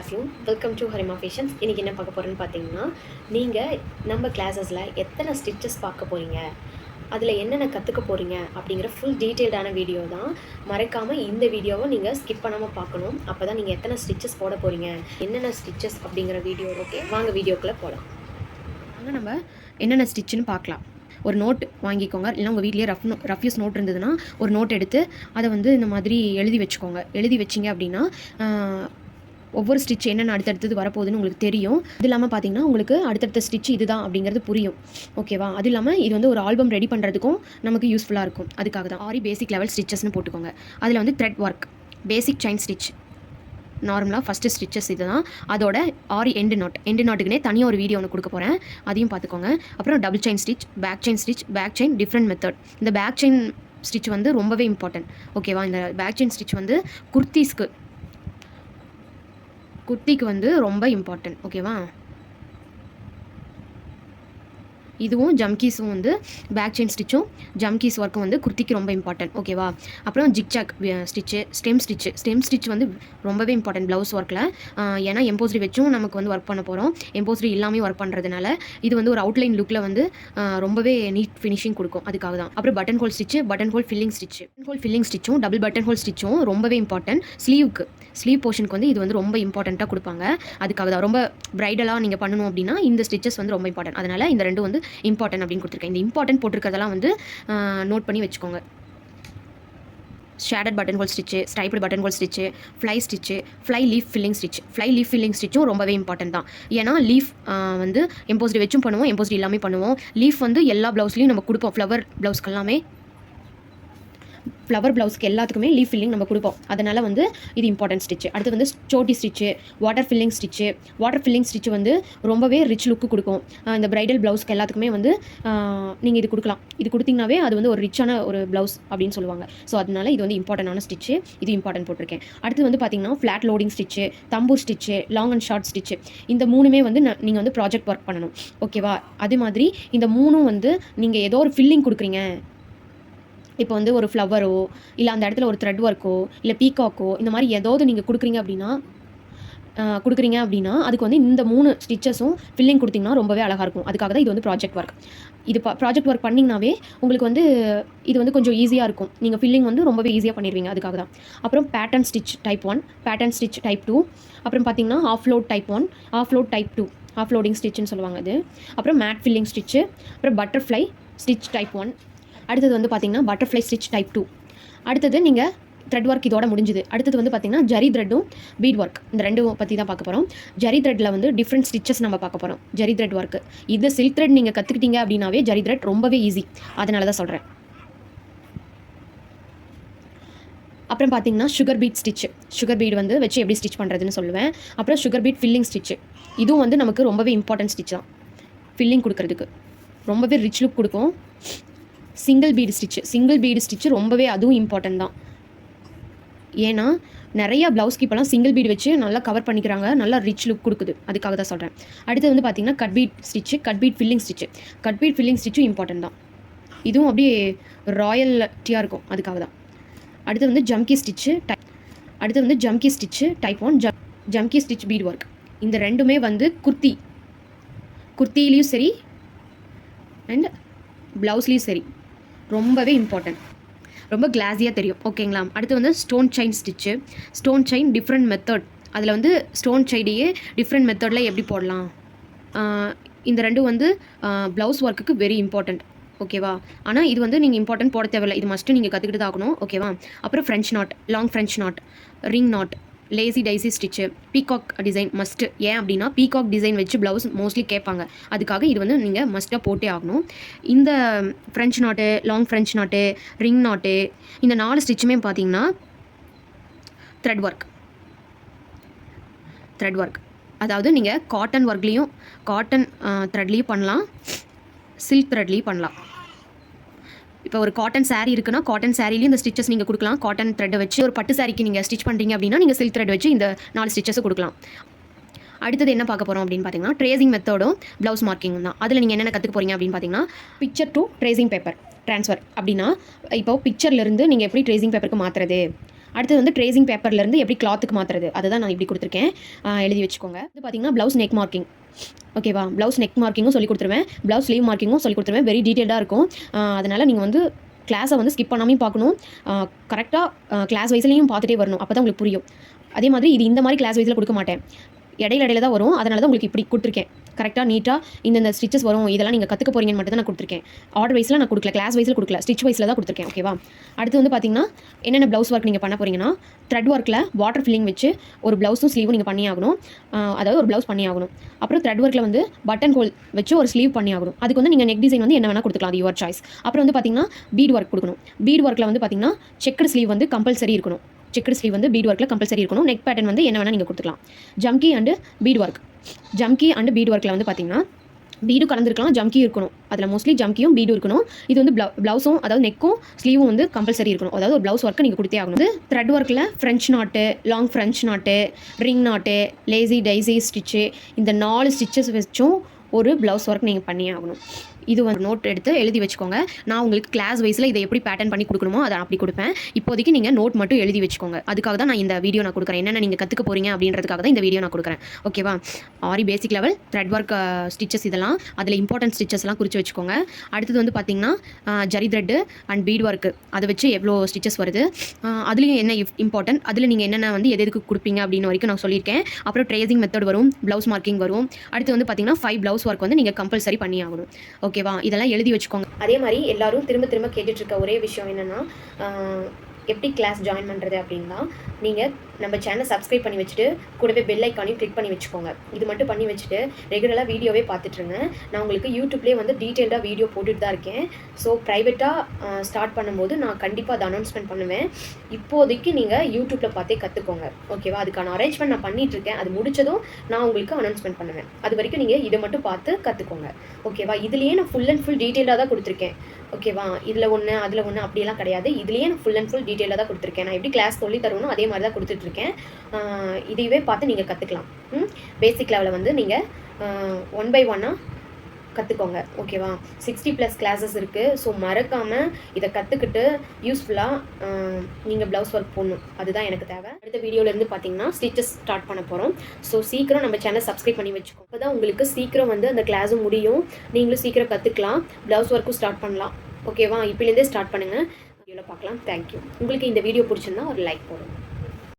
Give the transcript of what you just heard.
Of welcome to Harima fashions இன்றைக்கி என்ன பார்க்க போகிறேன்னு பார்த்தீங்கன்னா நீங்கள் நம்ம கிளாஸஸில் எத்தனை ஸ்டிச்சஸ் பார்க்க போகிறீங்க அதில் என்னென்ன கற்றுக்க போகிறீங்க அப்படிங்கிற ஃபுல் டீட்டெயில்டான வீடியோ தான். மறக்காமல் இந்த வீடியோவை நீங்கள் ஸ்கிப் பண்ணாமல் பார்க்கணும். அப்போ தான் நீங்கள் எத்தனை ஸ்டிச்சஸ் போட போகிறீங்க என்னென்ன ஸ்டிச்சஸ் அப்படிங்கிற வீடியோ ஓகே வாங்க வீடியோக்குள்ளே போகலாம் வாங்க நம்ம என்னென்ன ஸ்டிச்சுன்னு பார்க்கலாம். ஒரு நோட் வாங்கிக்கோங்க. இல்லை உங்கள் வீட்லேயே ரஃப் நோ ரஃப்யூஸ் நோட் இருந்ததுன்னா ஒரு நோட் எடுத்து அதை வந்து இந்த மாதிரி எழுதி வச்சுக்கோங்க. எழுதி வச்சிங்க அப்படின்னா ஒவ்வொரு ஸ்டிச் என்னென்ன அடுத்தடுத்தது வரப்போகுதுன்னு உங்களுக்கு தெரியும். இது இல்லாமல் பார்த்தீங்கன்னா உங்களுக்கு அடுத்தடுத்த ஸ்டிச் இதுதான் அப்படிங்கிறது புரியும். ஓகேவா அது இல்லாமல் இது வந்து ஒரு ஆல்பம் ரெடி பண்ணுறதுக்கும் நமக்கு யூஸ்ஃபுல்லாக இருக்கும். அதுக்காக தான். ஆரி பேசிக் லெவல் ஸ்டிச்சஸ்னு போட்டுக்கோங்க. அதில் வந்து thread work basic chain stitch நார்மலாக ஃபஸ்ட்டு ஸ்டிச்சஸ் இதுதான். அதோட ஆரி எண்டு நாட் எண்டு நாட்டுக்குனே தனியாக ஒரு வீடியோ ஒன்று கொடுக்க போகிறேன் அதையும் பார்த்துக்கோங்க அப்புறம் double chain stitch back chain stitch back chain different method இந்த பேக் செயின் ஸ்டிச் வந்து ரொம்பவே இம்பார்ட்டன்ட் ஓகேவா இந்த பேக் செயின் ஸ்டிச் வந்து குர்த்திஸ்க்கு குர்த்திக்கு வந்து ரொம்ப இம்பார்ட்டன்ட் ஓகேவா இதுவும் ஜம்கீஸும் வந்து பேக் செயின் ஸ்டிச்சும் ஜம்கீஸ் ஒர்க்கும் வந்து குர்த்திக்கு ரொம்ப இம்பார்ட்டன்ட் ஓகேவா அப்புறம் zigzag stitch stem stitch stem stitch வந்து ரொம்பவே இம்பார்ட்டன்ட் ப்ளவுஸ் ஒர்க்கில் ஏன்னா எம்போஸ்ட்ரி வச்சும் நமக்கு வந்து ஒர்க் பண்ண போகிறோம் எம்போஸ்ட்ரி இல்லாமல் ஒர்க் பண்ணுறதுனால இது வந்து ஒரு அவுட்லைன் லுக்கில் வந்து ரொம்பவே நீட் ஃபினிஷிங் கொடுக்கும். அதுக்காக தான். அப்புறம் button hole stitch button hole filling stitch button hole filling ஸ்டிச்சும் double button hole ஸ்டிச்சும் ரொம்பவே இம்பார்ட்டன்ட் ஸ்லீவுக்கு ஸ்லீவ் போர்ஷனுக்கு வந்து இது வந்து ரொம்ப இம்பார்ட்டண்ட்டாக கொடுப்பாங்க. அதுக்காக தான் ரொம்ப பிரைடலாக நீங்கள் பண்ணணும் அப்படின்னா இந்த ஸ்டிச்சஸ் வந்து ரொம்ப இம்பார்ட்டன்ட் அதனால் இந்த ரெண்டும் வந்து இம்பார்ட்டன்ட் அப்படின்னு கொடுத்துருக்கேன். இந்த இம்பார்ட்டன்ட் போட்டிருக்கிறதெல்லாம் வந்து நோட் பண்ணி வச்சுக்கோங்க. Shaded button hole stitch striped button hole stitch fly stitch fly leaf filling stitch fly leaf filling ஸ்டிச்சும் ரொம்பவே இம்பார்ட்டன்ட் தான். ஏன்னா லீஃப் வந்து எம்போஸ்டி வச்சும் பண்ணுவோம் எம்போஸ்டி எல்லாமே பண்ணுவோம். லீஃப் வந்து எல்லா ப்ளவுஸ்லையும் நம்ம கொடுப்போம். ஃப்ளவர் ப்ளவுஸ்க்கு எல்லாமே ஃப்ளவர் ப்ளவுஸ்க்கு எல்லாத்துக்குமே லீஃப் ஃபில்லிங் நம்ம கொடுப்போம். அதனால் வந்து இது இம்பார்ட்டன்ட் ஸ்டிச் அடுத்து வந்து Chhoti stitch water filling stitch water filling stitch வந்து ரொம்பவே ரிச் லுக்கு கொடுக்கும். இந்த பிரைடல் ப்ளவுஸ்க்கு எல்லாத்துக்குமே வந்து நீங்கள் இது கொடுக்கலாம். இது கொடுத்தீங்கனாவே அது வந்து ஒரு ரிச்சான ஒரு ப்ளவுஸ் அப்படின்னு சொல்லுவாங்க. ஸோ அதனால இது வந்து இம்பார்ட்டண்டான ஸ்டிச்சு இது இம்பார்ட்டன்ட் போட்டிருக்கேன். அடுத்து வந்து பார்த்தீங்கன்னா flat loading stitch tambour stitch long and short stitch இந்த மூணுமே வந்து நீங்கள் வந்து ப்ராஜெக்ட் ஒர்க் பண்ணணும். ஓகேவா அதே மாதிரி இந்த மூணும் வந்து நீங்கள் ஏதோ ஒரு ஃபில்லிங் கொடுக்குறீங்க. இப்போ வந்து ஒரு ஃப்ளவரோ இல்லை அந்த இடத்துல ஒரு த்ரெட் ஒர்க்கோ இல்லை பீகாக்கோ இந்த மாதிரி ஏதாவது நீங்கள் கொடுக்குறீங்க அப்படின்னா கொடுக்குறீங்க அப்படின்னா அதுக்கு வந்து இந்த மூணு ஸ்டிச்சஸும் ஃபில்லிங் கொடுத்தீங்கன்னா ரொம்பவே அழகாக இருக்கும். அதுக்காக தான் இது வந்து ப்ராஜெக்ட் ஒர்க் இது ப்ராஜெக்ட் ஒர்க் பண்ணிங்கனாவே உங்களுக்கு வந்து இது வந்து கொஞ்சம் ஈஸியாக இருக்கும். நீங்கள் ஃபில்லிங் வந்து ரொம்பவே ஈஸியாக பண்ணிடுவீங்க அதுக்காக தான். அப்புறம் pattern stitch type one pattern stitch type two அப்புறம் பார்த்தீங்கன்னா off load type one off load type two off loading ஸ்டிச்சுன்னு சொல்லுவாங்க இது. அப்புறம் மேட் ஃபில்லிங் ஸ்டிச்சு அப்புறம் பட்டர்ஃப்ளை ஸ்டிச் டைப் ஒன் அடுத்தது வந்து பார்த்தீங்கன்னா பட்டர்ஃப்ளை ஸ்டிச் டைப் டூ அடுத்தது நீங்கள் த்ரெட் ஒர்க் இதோட முடிஞ்சுது. அடுத்தது வந்து பார்த்தீங்கன்னா ஜரி த்ரெட்டும் பீட் ஒர்க் இந்த ரெண்டும் பற்றி தான் பார்க்க போகிறோம் ஜரி த்ரெட்டில் வந்து டிஃப்ரெண்ட் ஸ்டிச்சஸ் நம்ம பார்க்க போகிறோம் ஜரி த்ரெட் ஒர்க் இது சில்க் த்ரெட் நீங்கள் கற்றுக்கிட்டீங்க அப்படின்னாவே ஜரி த்ரெட் ரொம்பவே ஈஸி அதனால தான் சொல்கிறேன் அப்புறம் பார்த்தீங்கன்னா sugar bead stitch sugar bead வந்து வச்சு எப்படி ஸ்டிச் பண்ணுறதுன்னு சொல்லுவேன். அப்புறம் சுகர் பீட் ஃபில்லிங் ஸ்டிச்சு இதுவும் வந்து நமக்கு ரொம்பவே இம்பார்ட்டன்ட் ஸ்டிச் தான். ஃபில்லிங் கொடுக்கறதுக்கு. ரொம்பவே ரிச் லுக் கொடுக்கும். Single bead stitch single bead stitch ரொம்பவே அதுவும் இம்பார்ட்டன்ட் தான். ஏன்னா நிறைய ப்ளவுஸ்க்கு இப்போலாம் சிங்கிள் பீடு வச்சு நல்லா கவர் பண்ணிக்கிறாங்க. நல்லா ரிச் லுக் கொடுக்குது. அதுக்காக தான் சொல்கிறேன் அடுத்து வந்து பார்த்தீங்கன்னா cut bead stitch cut bead filling stitch cut bead filling ஸ்டிச்சும் important தான். இதுவும் அப்படியே ராயல்ட்டியாக இருக்கும். அதுக்காக தான். அடுத்து வந்து ஜம்கி ஸ்டிச்சு டை அடுத்து வந்து ஜம்கி ஸ்டிச்சு டைப் ஒன் ஜம் ஜம்கி ஸ்டிச் பீட் ஒர்க் இந்த ரெண்டுமே வந்து குர்த்தி. குர்த்திலையும் சரி அண்ட் ப்ளவுஸ்லேயும் சரி. ரொம்பவே இம்பார்ட்டன்ட் ரொம்ப கிளாஸியாக தெரியும். ஓகேங்களா அடுத்து வந்து stone chain stitch stone chain different method அதில் வந்து ஸ்டோன் சைடையே டிஃப்ரெண்ட் மெத்தடில் எப்படி போடலாம்? இந்த ரெண்டும் வந்து ப்ளவுஸ் ஒர்க்குக்கு வெரி இம்பார்ட்டண்ட் ஓகேவா ஆனால் இது வந்து நீங்கள் இம்பார்ட்டன்ட் போட தேவையில்லை. இது மஸ்ட்டு நீங்கள் கற்றுக்கிட்டு தான் ஆகணும் ஓகேவா அப்புறம் French knot long French knot ring knot lazy daisy stitch peacock design must ஏன் அப்படின்னா பீகாக் டிசைன் வச்சு ப்ளவுஸ் மோஸ்ட்லி கேட்பாங்க. அதுக்காக இது வந்து நீங்கள் மஸ்ட்டாக போட்டே ஆகணும். இந்த French knot long French knot ring நாட்டு இந்த நாலு ஸ்டிச்சுமே பார்த்தீங்கன்னா த்ரெட் ஒர்க் த்ரெட் ஒர்க் அதாவது நீங்கள் காட்டன் ஒர்க்லேயும் காட்டன் த்ரெட்லேயும் பண்ணலாம். சில்க் த்ரெட்லேயும் பண்ணலாம். இப்போ ஒரு காட்டன் சாரீ இருக்குன்னா காட்டன் சாரீலையும் இந்த ஸ்டிச்சஸ் நீங்கள் கொடுக்கலாம். காட்டன் த்ரெட்டை வச்சு ஒரு பட்டு சாரிக்கு நீங்கள் ஸ்டிச் பண்ணுறீங்க அப்படின்னா நீங்கள் சில்க் த்ரெட் வச்சு இந்த நாலு ஸ்டிச்சஸை கொடுக்கலாம். அடுத்தது என்ன பார்க்க போகிறோம் அப்படின்னு பார்த்தீங்கன்னா ட்ரேசிங் மெத்தடும் ப்ளவுஸ் மார்க்கிங் தான். அதில் நீங்கள் என்னென்ன கற்றுக்க போகிறீங்க அப்படின்னு பார்த்தீங்கன்னா picture to tracing paper transfer அப்படின்னா இப்போ பிக்சர்லேருந்து நீங்கள் எப்படி ட்ரேசிங் பேப்பருக்கு மாற்றுறது அடுத்தது வந்து ட்ரேசிங் பேப்பர்லேருந்து எப்படி கிளாத்துக்கு மாற்றுறது அதை தான் நான் இப்படி கொடுத்துருக்கேன். எழுதி வச்சுக்கோங்க. இது பார்த்தீங்கன்னா ப்ளவுஸ் நெக் மார்க்கிங் ஓகேவா ப்ளவுஸ் நெக் மார்க்கிங்கும் சொல்லி கொடுத்துருவேன். ப்ளவுஸ் ஸ்லீவ் மார்க்கிங்கும் சொல்லி கொடுத்துருவேன். வெரி டீட்டெயில்டாக இருக்கும். அதனால் நீங்கள் வந்து கிளாஸை வந்து ஸ்கிப் பண்ணாமையும் பார்க்கணும். கரெக்டாக கிளாஸ் வைஸ்லையும் பார்த்துட்டே வரணும். அப்போ தான் உங்களுக்கு புரியும். அதே மாதிரி இது இந்த மாதிரி கிளாஸ் வைஸில் கொடுக்க மாட்டேன். இடையில இடையில தான் வரும். அதனால தான் உங்களுக்கு இப்படி கொடுத்துருக்கேன். கரெக்டாக நீட்டாக இந்தந்த ஸ்டிச்சஸ் வரும். இதெல்லாம் நீங்கள் கற்றுக்க போறீங்கன்னு மட்டும் தான் நான் கொடுத்துருக்கேன். ஆர்டர் வைஸில் நான் கொடுக்கல. கிளாஸ் வைஸில் கொடுக்கல. ஸ்டிச் வைஸில் தான் கொடுத்துருக்கேன் ஓகேவா அடுத்து வந்து பார்த்தீங்கன்னா என்னென்ன ப்ளவுஸ் ஒர்க் நீங்கள் பண்ண போறீங்கன்னா த்ரெட் ஒர்க்கில் வாட்டர் ஃபில்லிங் வச்சு ஒரு ப்ளவுஸும் ஸ்லீவும் நீங்கள் பண்ணி ஆகணும். அதாவது ஒரு ப்ளவுஸ் பண்ணி ஆகணும். அப்புறம் த்ரெட் ஒர்க்கில் வந்து பட்டன் ஹோல் வச்சு ஒரு ஸ்லீவ் பண்ணி ஆகணும். அதுக்கு வந்து நீங்கள் நெக் டிசைன் வந்து என்ன வேணால் கொடுத்துக்கலாம். அது யுவர் சாய்ஸ் அப்புறம் வந்து பார்த்தீங்கன்னா பீட் ஒர்க் கொடுக்கணும். பீட் ஒர்க்கில் வந்து பார்த்தீங்கன்னா செக்கர் ஸ்லீவ் வந்து கம்பல்சரி இருக்கணும். செக்கடு ஸ்லீவ் வந்து பீட் ஒர்க்கில் கம்பல்சரி இருக்கணும். நெக் பேட்டர்ன் வந்து என்ன வேணால் நீங்கள் கொடுத்துக்கலாம். Jamki and bead work jamki and bead ஒர்க்கில் வந்து பார்த்தீங்கன்னா பீடும் கலந்துருக்கலாம் ஜம்கி இருக்கணும். அதில் மோஸ்ட்லி ஜம்கியும் பீடும் இருக்கணும். இது வந்து ப்ளவு ப்ளவுஸும் அதாவது நெக்கும் ஸ்லீவும் வந்து கம்பல்சரி இருக்கணும். அதாவது ஒரு ப்ளவுஸ் ஒர்க்கு நீங்கள் கொடுத்தே ஆகணும். த்ரெட் ஒர்க்கில் French knot long French knot ring knot lazy daisy stitch இந்த நாலு ஸ்டிச்சஸ் வச்சும் ஒரு ப்ளவுஸ் ஒர்க் நீங்கள் பண்ணியே ஆகணும். இது வந்து நோட் எடுத்து எழுதி வச்சுக்கோங்க. நான் உங்களுக்கு கிளாஸ் வைஸில் இதை எப்படி பேட்டர்ன் பண்ணி கொடுக்கணுமோ அதை அப்படி கொடுப்பேன். இப்போதைக்கு நீங்கள் நோட் மட்டும் எழுதி வச்சுக்கோங்க. அதுக்காக தான் நான் இந்த வீடியோ நான் கொடுக்குறேன். என்னென்ன நீங்கள் கற்றுக்க போகிறீங்க அப்படின்றதுக்காக தான் இந்த வீடியோ நான் கொடுக்குறேன். ஓகேவா aari basic level thread work stitches இதெல்லாம் அதில் இம்பார்ட்டன்ட் ஸ்டிச்சஸ்லாம் குறித்து வச்சுக்கோங்க. அடுத்தது வந்து பார்த்தீங்கன்னா zari thread and bead work அதை வச்சு எவ்வளோ ஸ்டிச்சஸ் வருது? Uh, அதுலேயும் என்ன இம்பார்ட்டன்ட் அதில் நீங்கள் என்னென்ன வந்து எது எதுக்கு கொடுப்பீங்க அப்படின்னு வரைக்கும் நான் சொல்லியிருக்கேன். அப்புறம் ட்ரேசிங் மெத்தட் வரும் ப்ளவுஸ் மார்க்கிங் வரும். அடுத்து வந்து பார்த்தீங்கன்னா ஃபைவ் ப்ளவுஸ் ஒர்க் வந்து நீங்கள் கம்பல்சரி பண்ணி ஆகணும். ஓகே ஓகேவா? இதெல்லாம் எழுதி வச்சுக்கோங்க. அதே மாதிரி எல்லாரும் திரும்ப திரும்ப கேட்டுட்டு இருக்க ஒரே விஷயம் என்னன்னா எப்படி கிளாஸ் ஜாயின் பண்ணுறது அப்படின்னா நீங்கள் நம்ம சேனலை சப்ஸ்கிரைப் பண்ணி வச்சுட்டு கூடவே பெல் ஐக்கானையும் கிளிக் பண்ணி வச்சுக்கோங்க. இது மட்டும் பண்ணி வச்சுட்டு ரெகுலராக வீடியோவே பார்த்துட்ருங்க நான் உங்களுக்கு யூடியூப்லேயே வந்து டீட்டெயில்டாக வீடியோ போட்டுட்டு தான் இருக்கேன். ஸோ ப்ரைவேட்டாக ஸ்டார்ட் பண்ணும்போது நான் கண்டிப்பாக அதை அனௌன்ஸ்மெண்ட் பண்ணுவேன். இப்போதைக்கு நீங்கள் யூடியூப்பில் பார்த்தே கற்றுக்கோங்க ஓகேவா அதுக்கான அரேஞ்ச்மெண்ட் நான் பண்ணிகிட்ருக்கேன் அது முடிச்சதும் நான் உங்களுக்கு அனௌன்ஸ்மெண்ட் பண்ணுவேன். அது வரைக்கும் நீங்கள் இதை மட்டும் பார்த்து கற்றுக்கோங்க ஓகேவா இதுலேயே நான் ஃபுல் அண்ட் ஃபுல் டீட்டெயிலாக தான் கொடுத்துருக்கேன். ஓகேவா இதில் ஒன்று அதில் ஒன்று அப்படியெல்லாம் கிடையாது. இதுலேயே நான் ஃபுல் அண்ட் ஃபுல் டீட்டெயிலாக தான் கொடுத்துருக்கேன். நான் எப்படி கிளாஸ் சொல்லி தருவனோ அதே மாதிரி தான் கொடுத்துட்ருக்கேன் இதையவே பார்த்து நீங்கள் கற்றுக்கலாம் பேசிக் லெவலில் வந்து நீங்கள் ஒன் பை ஒன்னாக கற்றுக்கோங்க ஓகேவா சிக்ஸ்டி ப்ளஸ் கிளாஸஸ் இருக்குது ஸோ மறக்காமல் இதை கற்றுக்கிட்டு யூஸ்ஃபுல்லாக நீங்கள் ப்ளவுஸ் ஒர்க் போடணும். அதுதான் எனக்கு தேவை. அடுத்த வீடியோலேருந்து பார்த்தீங்கன்னா ஸ்டிச்சஸ் ஸ்டார்ட் பண்ண போகிறோம் ஸோ சீக்கிரம் நம்ம சேனல் சப்ஸ்கிரைப் பண்ணி வச்சுக்கோம் அப்போ தான் உங்களுக்கு சீக்கிரம் வந்து அந்த கிளாஸும் முடியும். நீங்களும் சீக்கிரம் கற்றுக்கலாம் ப்ளவுஸ் ஒர்க்கும் ஸ்டார்ட் பண்ணலாம். ஓகேவா இப்போலேருந்தே ஸ்டார்ட் பண்ணுங்கள் வீடியோவில் பார்க்கலாம். தேங்க்யூ உங்களுக்கு இந்த வீடியோ பிடிச்சிருந்தா ஒரு லைக் போடுங்க.